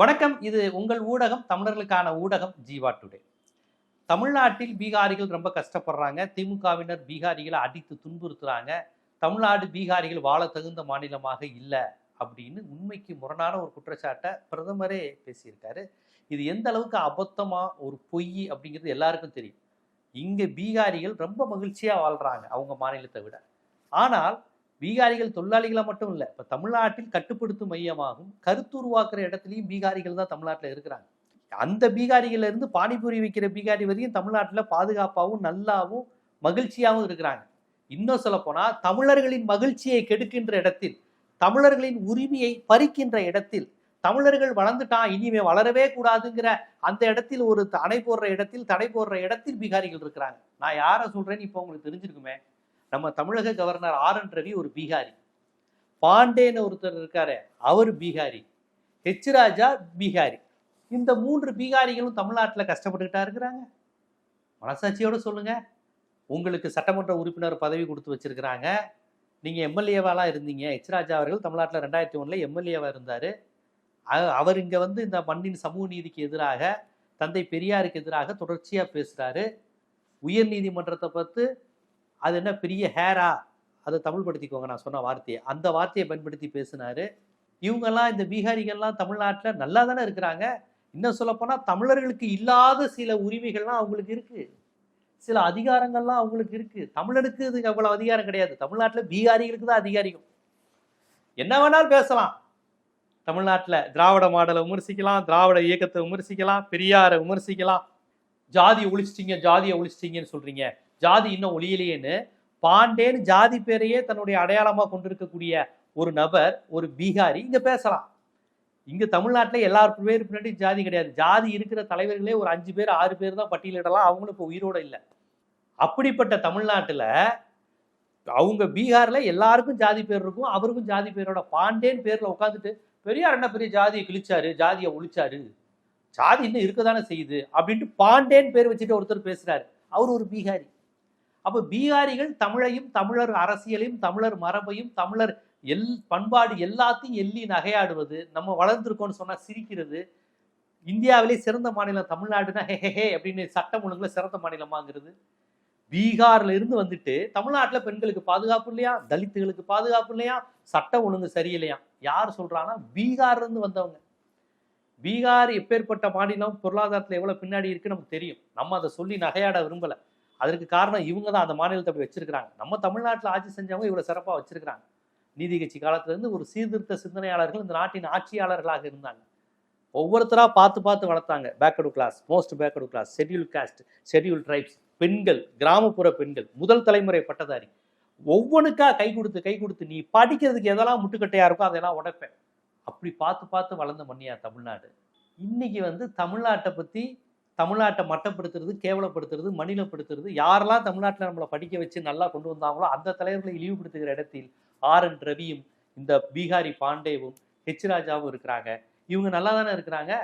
வணக்கம். இது உங்கள் ஊடகம் தமிழர்களுக்கான ஊடகம் ஜீவா டுடே. தமிழ்நாட்டில் பீகாரிகள் ரொம்ப கஷ்டப்படுறாங்க. திமுகவினர் பீகாரிகளை அடித்து துன்புறுத்துறாங்க. தமிழ்நாடு பீகாரிகள் வாழ தகுந்த மாநிலமாக இல்லை அப்படின்னு உண்மைக்கு முரணான ஒரு குற்றச்சாட்டை பிரதமரே பேசியிருக்காரு. இது எந்த அளவுக்கு அபத்தமாக ஒரு பொய் அப்படிங்கிறது எல்லாருக்கும் தெரியும். இங்கே பீகாரிகள் ரொம்ப மகிழ்ச்சியாக வாழ்கிறாங்க அவங்க மாநிலத்தை விட. ஆனால் பீகாரிகள் தொழிலாளிகளாக மட்டும் இல்லை இப்போ தமிழ்நாட்டில் கட்டுப்படுத்தும் மையமாகும் கருத்து உருவாக்குற இடத்துலையும் பீகாரிகள் தான் தமிழ்நாட்டில் இருக்கிறாங்க. அந்த பீகாரிகள்லேருந்து பானிபூரி விற்கிற பீகாரி வரையும் தமிழ்நாட்டில் பாதுகாப்பாகவும் நல்லாவும் மகிழ்ச்சியாகவும் இருக்கிறாங்க. இன்னும் சொல்லப்போனால் தமிழர்களின் மகிழ்ச்சியை கெடுக்கின்ற இடத்தில் தமிழர்களின் உரிமையை பறிக்கின்ற இடத்தில் தமிழர்கள் வளர்ந்துட்டான் இனிமே வளரவே கூடாதுங்கிற அந்த இடத்தில் ஒரு தடை போடுற இடத்தில் தடை போடுற இடத்தில் பீகாரிகள் இருக்கிறாங்க. நான் யாரை சொல்றேன்னு இப்போ உங்களுக்கு தெரிஞ்சிருக்குமே? நம்ம தமிழக கவர்னர் ஆர் என் ரவி ஒரு பீகாரி. பாண்டேன்னு ஒருத்தர் இருக்காரு அவர் பீகாரி. ஹெச் ராஜா பீகாரி. இந்த மூன்று பீகாரிகளும் தமிழ்நாட்டில் கஷ்டப்பட்டுக்கிட்டா இருக்கிறாங்க. மனசாட்சியோட சொல்லுங்க. உங்களுக்கு சட்டமன்ற உறுப்பினர் பதவி கொடுத்து வச்சிருக்கிறாங்க. நீங்க எம்எல்ஏவாலாம் இருந்தீங்க. ஹெச் ராஜா அவர்கள் தமிழ்நாட்டில் ரெண்டாயிரத்தி ஒண்ணுல எம்எல்ஏவா இருந்தாரு. அவர் இங்க வந்து இந்த மண்ணின் சமூக நீதிக்கு எதிராக தந்தை பெரியாருக்கு எதிராக தொடர்ச்சியா பேசுறாரு. உயர் நீதிமன்றத்தை பார்த்து அது என்ன பெரிய ஹேரா அதை தமிழ் படுத்திக்கோங்க நான் சொன்ன வார்த்தையை. அந்த வார்த்தையை பயன்படுத்தி பேசினாரு. இவங்கெல்லாம் இந்த பீகாரிகள்லாம் தமிழ்நாட்டில் நல்லா தானே இருக்கிறாங்க. இன்னும் சொல்லப்போனால் தமிழர்களுக்கு இல்லாத சில உரிமைகள்லாம் அவங்களுக்கு இருக்குது சில அதிகாரங்கள்லாம் அவங்களுக்கு இருக்குது தமிழனுக்கு இது அவ்வளோ அதிகாரம் கிடையாது. தமிழ்நாட்டில் பீகாரிகளுக்கு தான் அதிகாரிகள். என்ன வேணாலும் பேசலாம். தமிழ்நாட்டில் திராவிட மாடலை விமர்சிக்கலாம் திராவிட இயக்கத்தை விமர்சிக்கலாம் பெரியாரை விமர்சிக்கலாம். ஜாதியை ஒழிச்சிட்டிங்க ஜாதியை ஒழிச்சிட்டீங்கன்னு சொல்கிறீங்க ஜாதி இன்னும் ஒழியலையேன்னு பாண்டேன்னு ஜாதி பேரையே தன்னுடைய அடையாளமாக கொண்டிருக்கக்கூடிய ஒரு நபர் ஒரு பீகாரி இங்கே பேசலாம். இங்கே தமிழ்நாட்டில் எல்லாருக்கும் பேர் பின்னாடி ஜாதி கிடையாது. ஜாதி இருக்கிற தலைவர்களே ஒரு அஞ்சு பேர் ஆறு பேர் தான் பட்டியலிடலாம் அவங்களும் இப்போ உயிரோட இல்லை. அப்படிப்பட்ட தமிழ்நாட்டில் அவங்க பீகாரில் எல்லாருக்கும் ஜாதி பேர் இருக்கும். அவருக்கும் ஜாதி பேரோட. பாண்டேன் பேரில் உட்காந்துட்டு பெரியார் என்ன பெரிய ஜாதியை கிழிச்சாரு? ஜாதியை ஒழிச்சாரு? ஜாதி இன்னும் இருக்கதானே செய்யுது? அப்படின்ட்டு பாண்டேன் பேர் வச்சுட்டு ஒருத்தர் பேசுகிறாரு அவர் ஒரு பீகாரி. அப்ப பீகாரிகள் தமிழையும் தமிழர் அரசியலையும் தமிழர் மரபையும் தமிழர் எல் பண்பாடு எல்லாத்தையும் எள்ளி நகையாடுவது நம்ம வளர்ந்துருக்கோம்னு சொன்னா சிரிக்கிறது இந்தியாவிலே சிறந்த மாநிலம் தமிழ்நாடுனா ஹே ஹே அப்படின்னு சட்டம் ஒழுங்குல சிறந்த மாநிலமாங்கிறது. பீகார்ல இருந்து வந்துட்டு தமிழ்நாட்டுல பெண்களுக்கு பாதுகாப்பு இல்லையா? தலித்துகளுக்கு பாதுகாப்பு இல்லையா? சட்டம் ஒழுங்கு சரியில்லையா? யார் சொல்றாங்கன்னா பீகார்ல இருந்து வந்தவங்க. பீகார் எப்பேற்பட்ட மாநிலம் பொருளாதாரத்தில் எவ்வளோ பின்னாடி இருக்குன்னு நமக்கு தெரியும். நம்ம அதை சொல்லி நகையாட விரும்பலை. அதற்கு காரணம் இவங்க தான் அந்த மாநிலத்தை அப்படி வச்சிருக்கிறாங்க. நம்ம தமிழ்நாட்டில் ஆட்சி செஞ்சவங்க இவ்வளோ சிறப்பாக வச்சிருக்கிறாங்க. நீதி கட்சி காலத்திலிருந்து ஒரு சீர்திருத்த சிந்தனையாளர்கள் இந்த நாட்டின் ஆட்சியாளர்களாக இருந்தாங்க. ஒவ்வொருத்தராக பார்த்து பார்த்து வளர்த்தாங்க. Backward class most backward class schedule caste schedule tribes பெண்கள் கிராமப்புற பெண்கள் முதல் தலைமுறை பட்டதாரி. ஒவ்வொன்றுக்கா கை கொடுத்து கை கொடுத்து நீ படிக்கிறதுக்கு எதெல்லாம் முட்டுக்கட்டையாக இருக்கோ அதெல்லாம் உடைப்பேன் அப்படி பார்த்து பார்த்து வளர்ந்த மண்ணியா தமிழ்நாடு. இன்னைக்கு வந்து தமிழ்நாட்டை பற்றி தமிழ்நாட்டை மட்டப்படுத்துறது கேவலப்படுத்துறது மணிலப்படுத்துறது யாரெல்லாம் தமிழ்நாட்டில் நம்மளை படிக்க வச்சு நல்லா கொண்டு வந்தாங்களோ அந்த தலைவர்களை இழிவுபடுத்துகிற இடத்தில் ஆர் என் ரவியும் இந்த பீகாரி பாண்டேவும் ஹெச் ராஜாவும் இருக்கிறாங்க. இவங்க நல்லா தானே இருக்கிறாங்க?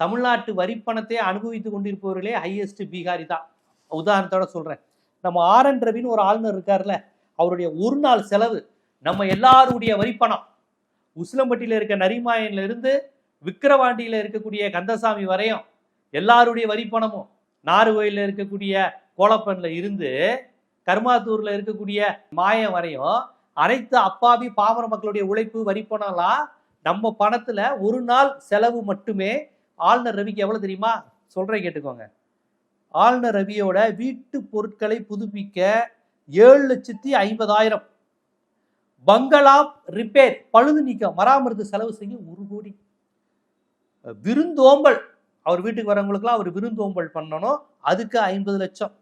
தமிழ்நாட்டு வரிப்பணத்தை அனுபவித்து கொண்டிருப்பவர்களே ஹையஸ்ட் பீகாரி தான். உதாரணத்தோட சொல்கிறேன் நம்ம ஆர் என் ரவின்னு ஒரு ஆளுநர் இருக்கார்ல அவருடைய ஒரு நாள் செலவு நம்ம எல்லாருடைய வரிப்பணம். உசிலம்பட்டியில் இருக்க நரிமாயன்ல இருந்து விக்கிரவாண்டியில் இருக்கக்கூடிய கந்தசாமி வரையும் எல்லாருடைய வரிப்பணமும் நாறுகோயில்ல இருக்கக்கூடிய கோலப்பன்ல இருந்து கர்மாத்தூரில் இருக்கக்கூடிய மாயம் வரையும் அனைத்து அப்பாவி பாமர மக்களுடைய உழைப்பு வரிப்பணம்லாம் நம்ம பணத்துல ஒரு நாள் செலவு மட்டுமே ஆளுநர் ரவிக்கு எவ்வளவு தெரியுமா? சொல்றேன் கேட்டுக்கோங்க. ஆளுநர் ரவியோட வீட்டு பொருட்களை புதுப்பிக்க ஏழு லட்சத்தி ஐம்பதாயிரம். பங்களா ரிப்பேர் பழுது நீக்கம் மராமத்து செலவு செய்ய ஒரு கோடி. விருந்தோம்பல் அவர் வீட்டுக்கு வரவங்களுக்குலாம் அவர் விருந்தோம்பல் பண்ணணும். அதுக்கு ஐம்பது லட்சம்.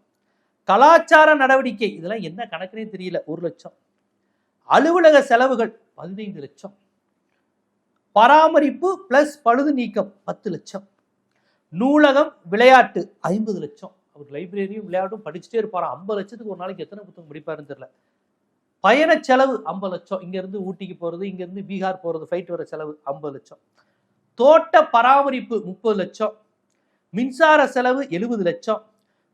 கலாச்சார நடவடிக்கை. இதெல்லாம் என்ன கணக்குனே தெரியல. ஒரு லட்சம். அலுவலக செலவுகள் பதினைந்து லட்சம். பராமரிப்பு பிளஸ் பழுது நீக்கம் பத்து லட்சம். நூலகம் விளையாட்டு ஐம்பது லட்சம். அவர் லைப்ரரியும் விளையாட்டும் படிச்சுட்டே இருப்பாராம் ஐம்பது லட்சத்துக்கு ஒரு நாளைக்கு எத்தனை புத்தகம் படிப்பாருன்னு தெரியல. பயண செலவு ஐம்பது லட்சம். இங்கேருந்து ஊட்டிக்கு போகிறது இங்கேருந்து பீகார் போகிறது ஃபைட் வர செலவு ஐம்பது லட்சம். தோட்ட பராமரிப்பு முப்பது லட்சம். மின்சார செலவு எழுபது லட்சம்.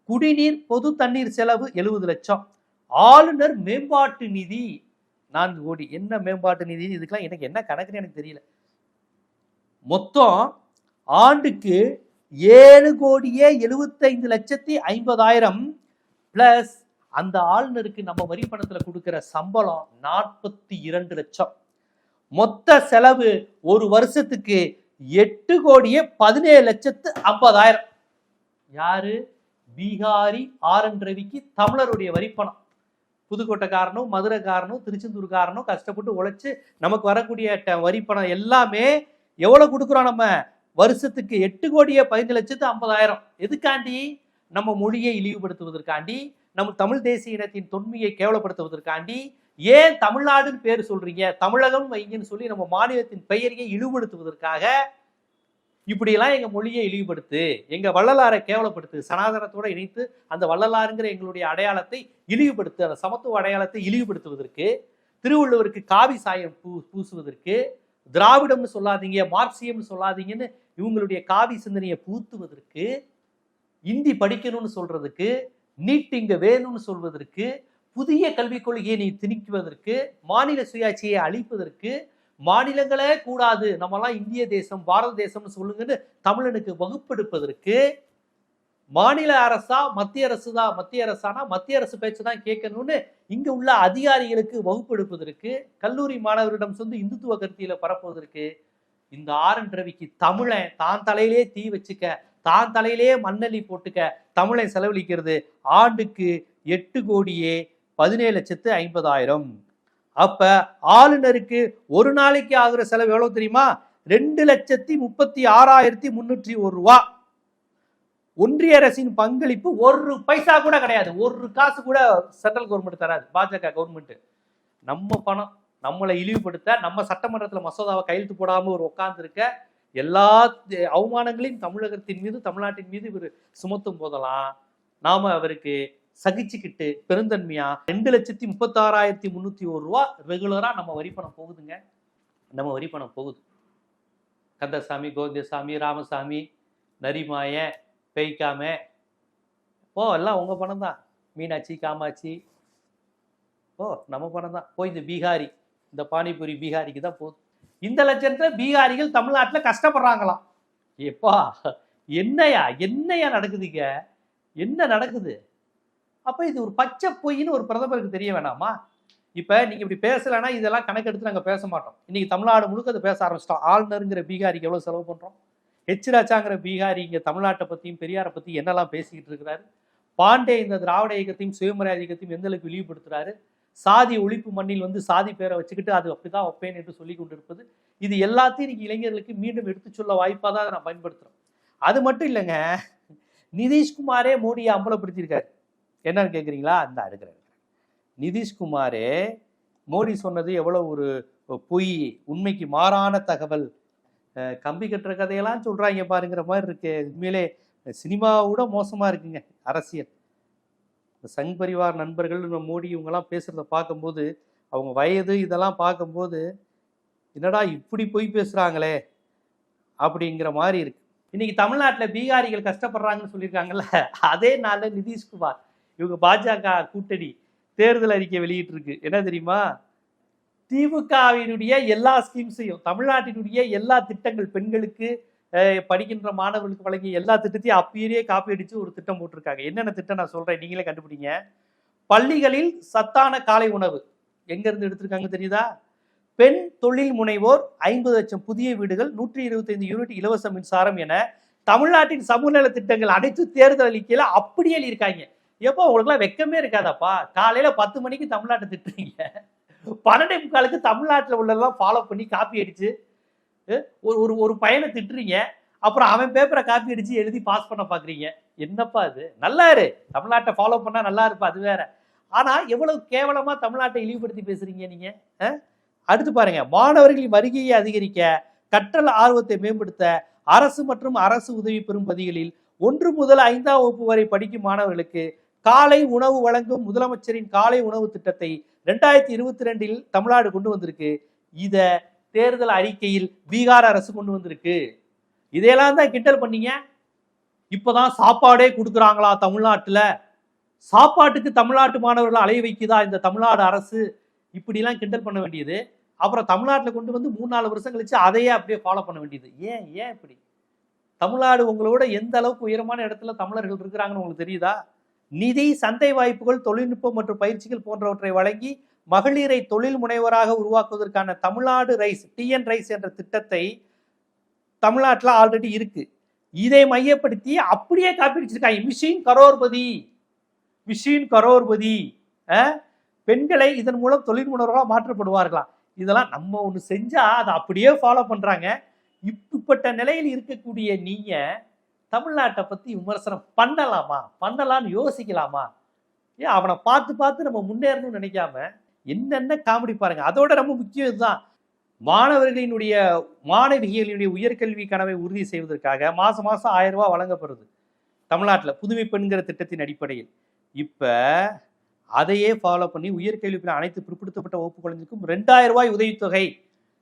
குடிநீர் பொது தண்ணீர் செலவு எழுபது லட்சம். ஆளுநர் மேம்பாட்டு நிதி நான்கு கோடி. என்ன மேம்பாட்டு நிதி? இதுக்கெல்லாம் எனக்கு என்ன கணக்குன்னு எனக்கு தெரியல. மொத்தம் ஆண்டுக்கு ஏழு கோடியே எழுபத்தைந்து லட்சத்தி ஐம்பதாயிரம் பிளஸ் அந்த ஆளுநருக்கு நம்ம வரி பணத்தில் கொடுக்குற சம்பளம் நாற்பத்தி இரண்டு லட்சம். மொத்த செலவு ஒரு வருஷத்துக்கு எட்டு கோடியே பதினேழு லட்சத்து ஐம்பதாயிரம். யாரு? பீகாரி ஆர் என் ரவிக்கு தமிழருடைய வரிப்பணம். புதுக்கோட்டைக்காரனும் மதுரைக்காரனும் திருச்செந்தூர்காரனும் கஷ்டப்பட்டு உழைச்சு நமக்கு வரக்கூடிய வரிப்பணம் எல்லாமே எவ்வளவு கொடுக்குறோம் நம்ம? வருஷத்துக்கு எட்டு கோடியே பதினஞ்சு லட்சத்து ஐம்பதாயிரம். எதுக்காண்டி? நம்ம மொழியை இழிவுபடுத்துவதற்காண்டி நம்ம தமிழ் தேசிய இனத்தின் தொன்மையை கேவலப்படுத்துவதற்காண்டி ஏன் தமிழ்நாடுன்னு பேர் சொல்றீங்க? தமிழகம் வைங்கன்னு சொல்லி நம்ம மாநிலத்தின் பெயரையே இழிவுபடுத்துவதற்காக இப்படியெல்லாம் எங்கள் மொழியை இழிவுபடுத்து எங்கள் வள்ளலாரை கேவலப்படுத்து சனாதனத்தோடு இணைத்து அந்த வள்ளலாருங்கிற எங்களுடைய அடையாளத்தை இழிவுபடுத்து அந்த சமத்துவ அடையாளத்தை இழிவுபடுத்துவதற்கு திருவள்ளுவருக்கு காவி சாயம் பூ பூசுவதற்கு திராவிடம்னு சொல்லாதீங்க மார்க்சியம்னு சொல்லாதீங்கன்னு இவங்களுடைய காவி சிந்தனையை பூத்துவதற்கு இந்தி படிக்கணும்னு சொல்றதுக்கு நீட் இங்கே வேணும்னு சொல்வதற்கு புதிய கல்விக் கொள்கையை நீ திணிக்குவதற்கு மாநில சுயாட்சியை அழிப்பதற்கு மாநிலங்களே கூடாது நம்மலாம் இந்திய தேசம் பாரத தேசம்னு சொல்லுங்கன்னு தமிழனுக்கு வகுப்பெடுப்பதற்கு மாநில அரசா மத்திய அரசு தான் மத்திய அரசானா மத்திய அரசு பேச்சு தான் கேட்கணும்னு இங்க உள்ள அதிகாரிகளுக்கு வகுப்பெடுப்பதற்கு கல்லூரி மாணவரிடம் சொந்து இந்துத்துவ கருத்தியில பரப்புவதற்கு இந்த ஆர் என் ரவிக்கு தமிழன் தான் தலையிலே தீ வச்சுக்க தான் தலையிலே மண்ணள்ளி போட்டுக்க தமிழை செலவழிக்கிறது ஆண்டுக்கு எட்டு கோடியே பதினேழு லட்சத்து ஐம்பதாயிரம். அப்ப ஆளுநருக்கு ஒரு நாளைக்கு ஆகுற செலவு எவ்வளவு தெரியுமா? ரெண்டு லட்சத்தி முப்பத்தி ஆறாயிரத்தி முன்னூற்றி ஒரு ரூபா. ஒன்றிய அரசின் பங்களிப்பு ஒரு பைசா கூட கிடையாது. ஒரு காசு கூட சென்ட்ரல் கவர்மெண்ட் தராது. பாஜக கவர்மெண்ட். நம்ம பணம் நம்மளை இழிவுபடுத்த நம்ம சட்டமன்றத்தில் மசோதாவை கையெழுத்து போடாமல் ஒரு உட்காந்துருக்க எல்லா அவமானங்களையும் தமிழகத்தின் மீது தமிழ்நாட்டின் மீது இவர் சுமத்தும் போதெல்லாம் நாம் அவருக்கு சகிச்சுக்கிட்டு பெருந்தன்மையா ரெண்டு லட்சத்தி முப்பத்தாறாயிரத்தி முன்னூத்தி ஒரு ரூபா ரெகுலரா நம்ம வரி பணம் போகுதுங்க. நம்ம வரி பணம் போகுது. கந்தசாமி கோவிந்தசாமி ராமசாமி நரிமாய பெய்க்காம. ஓ எல்லாம் உங்க பணம் தான். மீனாட்சி காமாட்சி. ஓ நம்ம பணம் தான். போய் இந்த பீகாரி இந்த பானிபூரி பீகாரிக்கு தான் போகுது. இந்த லட்சத்தில் பீகாரிகள் தமிழ்நாட்டில் கஷ்டப்படுறாங்களாம். எப்பா என்னையா என்னையா நடக்குதுங்க? என்ன நடக்குது? அப்போ இது ஒரு பச்சை பொய்ன்னு ஒரு பிரதமருக்கு தெரிய வேணாமா? இப்போ நீங்கள் இப்படி பேசலைன்னா இதெல்லாம் கணக்கெடுத்து நாங்கள் பேச மாட்டோம். இன்றைக்கி தமிழ்நாடு முழுக்க அதை பேச ஆரம்பிச்சிட்டோம். ஆளுநருங்கிற பீகாரிக்கு எவ்வளோ செலவு பண்ணுறோம் ஹெச் ராஜாங்கிற பீகாரி இங்கே தமிழ்நாட்டை பற்றியும் பெரியாரை பற்றி என்னெல்லாம் பேசிக்கிட்டு இருக்கிறாரு? பாண்டே இந்த திராவிட இயக்கத்தையும் சுயமரியாதை இயக்கத்தையும் எந்த அளவுக்கு இழிவுபடுத்துறாரு சாதி ஒழிப்பு மண்ணில் வந்து சாதி பேரை வச்சுக்கிட்டு அது அப்படிதான் வைப்பேன் என்று சொல்லி கொண்டிருப்பது. இது எல்லாத்தையும் இன்னைக்கு இளைஞர்களுக்கு மீண்டும் எடுத்து சொல்ல வாய்ப்பாக தான் நான் பயன்படுத்துகிறோம் அது மட்டும் இல்லைங்க நிதிஷ்குமாரே மோடியை அம்பலப்படுத்தியிருக்காரு. என்னன்னு கேட்குறீங்களா அந்த அடுக்கிற நிதிஷ்குமாரே மோடி சொன்னது எவ்வளோ ஒரு பொய் உண்மைக்கு மாறான தகவல். கம்பி கட்டுற கதையெல்லாம் சொல்கிறாங்க பாருங்கிற மாதிரி இருக்கு. உண்மையிலே சினிமாவோட மோசமாக இருக்குங்க அரசியல். சங் பரிவார் நண்பர்கள் மோடி இவங்கெல்லாம் பேசுகிறத பார்க்கும்போது அவங்க வயது இதெல்லாம் பார்க்கும்போது என்னடா இப்படி போய் பேசுகிறாங்களே அப்படிங்கிற மாதிரி இருக்கு. இன்னைக்கு தமிழ்நாட்டில் பீகாரிகள் கஷ்டப்படுறாங்கன்னு சொல்லியிருக்காங்கல்ல அதே நாளில் நிதிஷ்குமார் இவங்க பாஜக கூட்டணி தேர்தல் அறிக்கை வெளியிட்டு இருக்கு என்ன தெரியுமா? திமுகவினுடைய எல்லா ஸ்கீம்ஸையும் தமிழ்நாட்டினுடைய எல்லா திட்டங்கள் பெண்களுக்கு படிக்கின்ற மாணவர்களுக்கு வழங்கிய எல்லா திட்டத்தையும் அப்பயே காப்பி அடிச்சு ஒரு திட்டம் போட்டிருக்காங்க. என்னென்ன திட்டம் நான் சொல்றேன்? நீங்களே கண்டுபிடிங்க. பள்ளிகளில் சத்தான காலை உணவு எங்க இருந்து எடுத்திருக்காங்க தெரியுதா? பெண் தொழில் முனைவோர் ஐம்பது லட்சம் புதிய வீடுகள் நூற்றி இருபத்தைந்து யூனிட் இலவச மின்சாரம் என தமிழ்நாட்டின் சமூகநல திட்டங்கள் அனைத்து தேர்தல் அளிக்கையில் அப்படியே எழுதியிருக்காங்க. எப்போ உங்களுக்குலாம் வெக்கமே இருக்காதாப்பா? காலையில் பத்து மணிக்கு தமிழ்நாட்டை திட்டுறீங்க. பன்னெண்டே முக்காலுக்கு தமிழ்நாட்டில் உள்ளதெல்லாம் ஃபாலோ பண்ணி காப்பி அடிச்சு ஒரு ஒரு ஒரு பையனை திட்டுறீங்க. அப்புறம் அவன் பேப்பரை காப்பி அடிச்சு எழுதி பாஸ் பண்ண பார்க்குறீங்க என்னப்பா இது நல்லா இரு. தமிழ்நாட்டை ஃபாலோ பண்ணால் நல்லா இருப்பா அது வேற. ஆனால் எவ்வளவு கேவலமாக தமிழ்நாட்டை இழிவுபடுத்தி பேசுறீங்க நீங்க? அடுத்து பாருங்க. மாணவர்களின் வருகையை அதிகரிக்க கற்றல் ஆர்வத்தை மேம்படுத்த அரசு மற்றும் அரசு உதவி பெறும் பதிகளில் ஒன்று முதல் ஐந்தாம் வகுப்பு வரை படிக்கும் மாணவர்களுக்கு காலை உணவு வழங்கும் முதலமைச்சரின் காலை உணவு திட்டத்தை ரெண்டாயிரத்தி இருபத்தி ரெண்டில் தமிழ்நாடு கொண்டு வந்திருக்கு. இத தேர்தல் அறிக்கையில் பீகார் அரசு கொண்டு வந்திருக்கு. இதையெல்லாம் தான் கிண்டல் பண்ணீங்க. இப்போதான் சாப்பாடே கொடுக்குறாங்களா தமிழ்நாட்டில்? சாப்பாட்டுக்கு தமிழ்நாட்டு மாணவர்களை அலைய வைக்குதா இந்த தமிழ்நாடு அரசு? இப்படிலாம் கிண்டல் பண்ண வேண்டியது. அப்புறம் தமிழ்நாட்டில் கொண்டு வந்து மூணு நாலு வருஷம் கழிச்சு அதையே அப்படியே ஃபாலோ பண்ண வேண்டியது. ஏன் ஏன் இப்படி? தமிழ்நாடு உங்களோட எந்த அளவுக்கு உயரமான இடத்துல தமிழர்கள் இருக்கிறாங்கன்னு உங்களுக்கு தெரியுதா? நிதி சந்தை வாய்ப்புகள் தொழில்நுட்பம் மற்றும் பயிற்சிகள் போன்றவற்றை வழங்கி மகளிரை தொழில் முனைவராக உருவாக்குவதற்கான தமிழ்நாடு ரைஸ் டிஎன் ரைஸ் என்ற திட்டத்தை தமிழ்நாட்டில் ஆல்ரெடி இருக்கு. இதை மையப்படுத்தி அப்படியே காப்பிடிச்சிருக்காங்க மிஷின் கரோர்பதி. மிஷின் கரோர்பதி. பெண்களை இதன் மூலம் தொழில் முனைவர்களாக மாற்றப்படுவார்களாம். இதெல்லாம் நம்ம ஒன்று செஞ்சால் அதை அப்படியே ஃபாலோ பண்ணுறாங்க இப்படிப்பட்ட நிலையில் இருக்கக்கூடிய நீங்கள் தமிழ்நாட்டை பற்றி விமர்சனம் பண்ணலாமா? பண்ணலான்னு யோசிக்கலாமா? ஏன் அவனை பார்த்து பார்த்து நம்ம முன்னேறணும்னு நினைக்காம என்னென்ன காமெடி பாருங்க. அதோட ரொம்ப முக்கியம் இதுதான். மாணவர்களினுடைய மாணவிகளினுடைய உயர்கல்வி கனவை உறுதி செய்வதற்காக மாதம் மாதம் ஆயிரம் ரூபா வழங்கப்படுது. தமிழ்நாட்டில் புதுமை பெண்கிற திட்டத்தின் அடிப்படையில். இப்போ அதையே ஃபாலோ பண்ணி உயர்கல்வி அனைத்து பிற்படுத்தப்பட்ட வகுப்பு குழந்தைக்கும் ரெண்டாயிரம் ரூபாய் உதவித்தொகை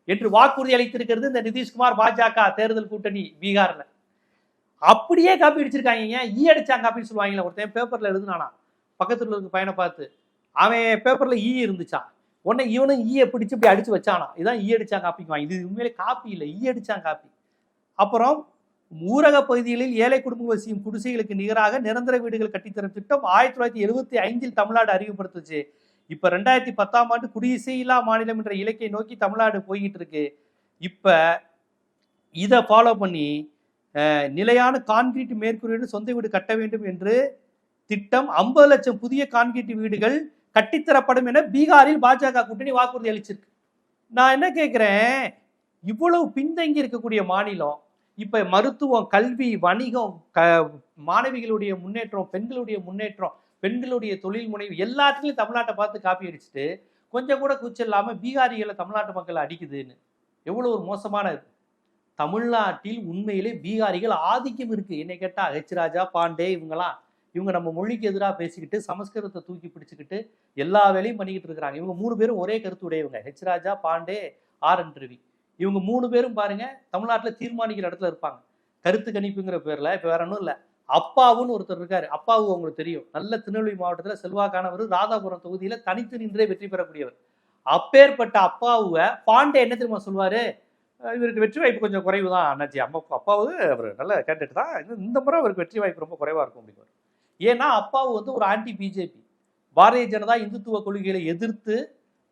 என்று வாக்குறுதி அளித்திருக்கிறது இந்த நிதிஷ்குமார் பாஜக தேர்தல் கூட்டணி பீகாரில். அப்படியே காப்பி அடிச்சிருக்காங்க. ஏன்? ஈ அடிச்சாங்க அப்படின்னு சொல்லுவாங்களே ஒருத்தன் பேப்பர்ல எழுதுனானா. பக்கத்துல இருக்க பையனை பார்த்து அவன் பேப்பர்ல ஈ இருந்துச்சான் உடனே இவனும் ஈயை பிடிச்சு இப்படி அடிச்சு வச்சானா. இதான் ஈ அடிச்சாங்க காப்பிக்குவாங்க இது உண்மையிலே காப்பி இல்லை ஈ அடிச்சான் காப்பி. அப்புறம் ஊரக பகுதிகளில் ஏழை குடும்பங்கள் வசிக்கும் குடிசைகளுக்கு நிகராக நிரந்தர வீடுகள் கட்டித்தரும் திட்டம் ஆயிரத்தி தொள்ளாயிரத்தி எழுபத்தி ஐந்தில் தமிழ்நாடு அறிவுப்படுத்துச்சு இப்ப ரெண்டாயிரத்தி பத்தாம் ஆண்டு குடியிசையில்லா மாநிலம் என்ற இலக்கை நோக்கி தமிழ்நாடு போய்கிட்டு இருக்கு. இப்ப இதை ஃபாலோ பண்ணி நிலையான கான்கிரீட் மேற்கூரையுடன் சொந்த வீடு கட்ட வேண்டும் என்று திட்டம் ஐம்பது லட்சம் புதிய கான்கிரீட் வீடுகள் கட்டித்தரப்படும் என பீகாரில் பாஜக கூட்டணி வாக்குறுதி அளிச்சிருக்கு நான் என்ன கேட்குறேன் இவ்வளவு பின்தங்கி இருக்கக்கூடிய மாநிலம் இப்ப மருத்துவம் கல்வி வணிகம் க மாணவிகளுடைய முன்னேற்றம் பெண்களுடைய முன்னேற்றம் பெண்களுடைய தொழில் முனைவு எல்லாத்துலயும் தமிழ்நாட்டை பார்த்து காப்பி அடிச்சுட்டு கொஞ்சம் கூட கூச்சல் இல்லாமல் பீகாரிகளை தமிழ்நாட்டு மக்கள் அடிக்குதுன்னு எவ்வளோ ஒரு மோசமான இது. தமிழ்நாட்டில் உண்மையிலே பீகாரிகள் ஆதிக்கம் இருக்கு. என்னை கேட்டா ஹெச் ராஜா பாண்டே இவங்கெல்லாம் இவங்க நம்ம மொழிக்கு எதிராக பேசிக்கிட்டு சமஸ்கிருதத்தை தூக்கி பிடிச்சிக்கிட்டு எல்லா வேலையும் பண்ணிக்கிட்டு இருக்கிறாங்க. இவங்க மூணு பேரும் ஒரே கருத்து உடையவங்க. ஹெச்ராஜா பாண்டே ஆர். என். ரவி. இவங்க மூணு பேரும் பாருங்க தமிழ்நாட்டில் தீர்மானிக்கிற இடத்துல இருப்பாங்க. கருத்து கணிப்புங்கிற பேர்ல இப்போ வேற ஒன்றும் இல்லை. அப்பாவுன்னு ஒருத்தர் இருக்காரு. அப்பாவு உங்களுக்கு தெரியும். நல்ல திருநெல்வேலி மாவட்டத்தில் செல்வாக்கானவர் ராதாபுரம் தொகுதியில் தனித்து நின்றே வெற்றி பெறக்கூடியவர். அப்பேற்பட்ட அப்பாவுவை பாண்டே என்ன தெரியுமா சொல்வாரு இவருக்கு வெற்றி வாய்ப்பு கொஞ்சம் குறைவு தான் அண்ணாச்சி. அம்மா அப்பாவு அவர் நல்ல கேட்டுட்டு தான் இந்த- முறை அவருக்கு வெற்றி வாய்ப்பு ரொம்ப குறைவாக இருக்கும் அப்படின்னு ஏன்னா அப்பாவு வந்து ஒரு ஆன்டி பிஜேபி பாரதிய ஜனதா இந்துத்துவ கொள்கைகளை எதிர்த்து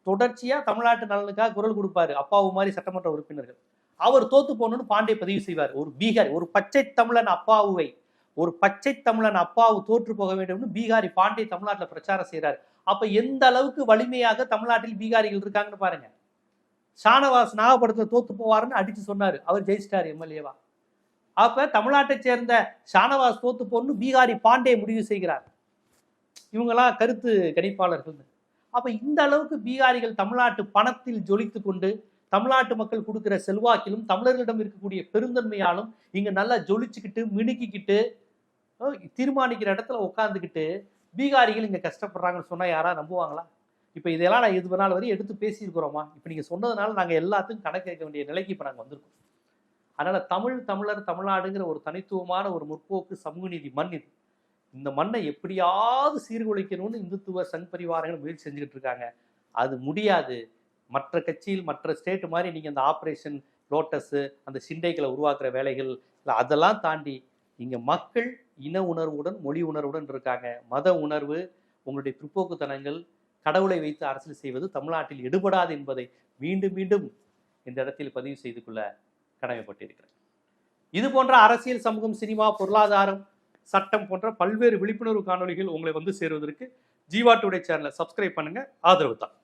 தொடர்ச்சியாக தமிழ்நாட்டு நலனுக்காக குரல் கொடுப்பாரு அப்பாவு மாதிரி சட்டமன்ற உறுப்பினர்கள். அவர் தோத்து போகணும்னு பாண்டே பதிவு செய்வார். ஒரு பீகாரி ஒரு பச்சை தமிழன் அப்பாவுவை ஒரு பச்சை தமிழன் அப்பாவு தோற்று போக வேண்டும்னு பீகாரி பாண்டே தமிழ்நாட்டில் பிரச்சாரம் செய்கிறார் அப்போ எந்த அளவுக்கு வலிமையாக தமிழ்நாட்டில் பீகாரிகள் இருக்காங்கன்னு பாருங்கள் ஷானவாஸ் நாகப்படத்தில் தோத்து போவாருன்னு அடிச்சு சொன்னார். அவர் ஜெயிச்சிட்டார் எம்எல்ஏவா. அப்ப தமிழ்நாட்டை சேர்ந்த ஷானவாஸ் தோத்து போன்னு பீகாரி பாண்டே முடிவு செய்கிறார். இவங்கெல்லாம் கருத்து கணிப்பாளர்கள். அப்ப இந்த அளவுக்கு பீகாரிகள் தமிழ்நாட்டு பணத்தில் ஜொலித்து கொண்டு தமிழ்நாட்டு மக்கள் கொடுக்கிற செல்வாக்கிலும் தமிழர்களிடம் இருக்கக்கூடிய பெருந்தன்மையாலும் இங்க நல்லா ஜொலிச்சுக்கிட்டு மினுக்கிக்கிட்டு தீர்மானிக்கிற இடத்துல உட்காந்துக்கிட்டு பீகாரிகள் இங்க கஷ்டப்படுறாங்கன்னு சொன்னா யாரா நம்புவாங்களா? இப்போ இதெல்லாம் நான் இது நாள் வரையும் எடுத்து பேசியிருக்கிறோமா இப்போ நீங்கள் சொன்னதுனால நாங்கள் எல்லாத்துக்கும் கணக்கு கேட்க வேண்டிய நிலைக்கு இப்போ நாங்கள் வந்திருக்கோம். அதனால் தமிழ் தமிழர் தமிழ்நாடுங்கிற ஒரு தனித்துவமான ஒரு முற்போக்கு சமூக நீதி மண் இது. இந்த மண்ணை எப்படியாவது சீர்குலைக்கணும்னு இந்துத்துவ சங் பரிவாரங்கள் முயற்சி செஞ்சுக்கிட்டு இருக்காங்க. அது முடியாது. மற்ற கட்சியில் மற்ற ஸ்டேட் மாதிரி நீங்கள் அந்த ஆப்ரேஷன் லோட்டஸு அந்த சிண்டைகளை உருவாக்குற வேலைகள் இல்லை அதெல்லாம் தாண்டி இங்கே மக்கள் இன உணர்வுடன் மொழி உணர்வுடன் இருக்காங்க. மத உணர்வு உங்களுடைய பிற்போக்குத்தனங்கள் கடவுளை வைத்து அரசியல் செய்வது தமிழ்நாட்டில் எடுபடாது என்பதை மீண்டும் மீண்டும் இந்த இடத்தில் பதிவு செய்து கொள்ள கடமைப்பட்டிருக்கிறேன். இது போன்ற அரசியல் சமூகம் சினிமா பொருளாதாரம் சட்டம் போன்ற பல்வேறு விழிப்புணர்வு காணொளிகள் உங்களை வந்து சேருவதற்கு ஜீவா டுடே சேனலை சப்ஸ்கிரைப் பண்ணுங்க. ஆதரவு தான்.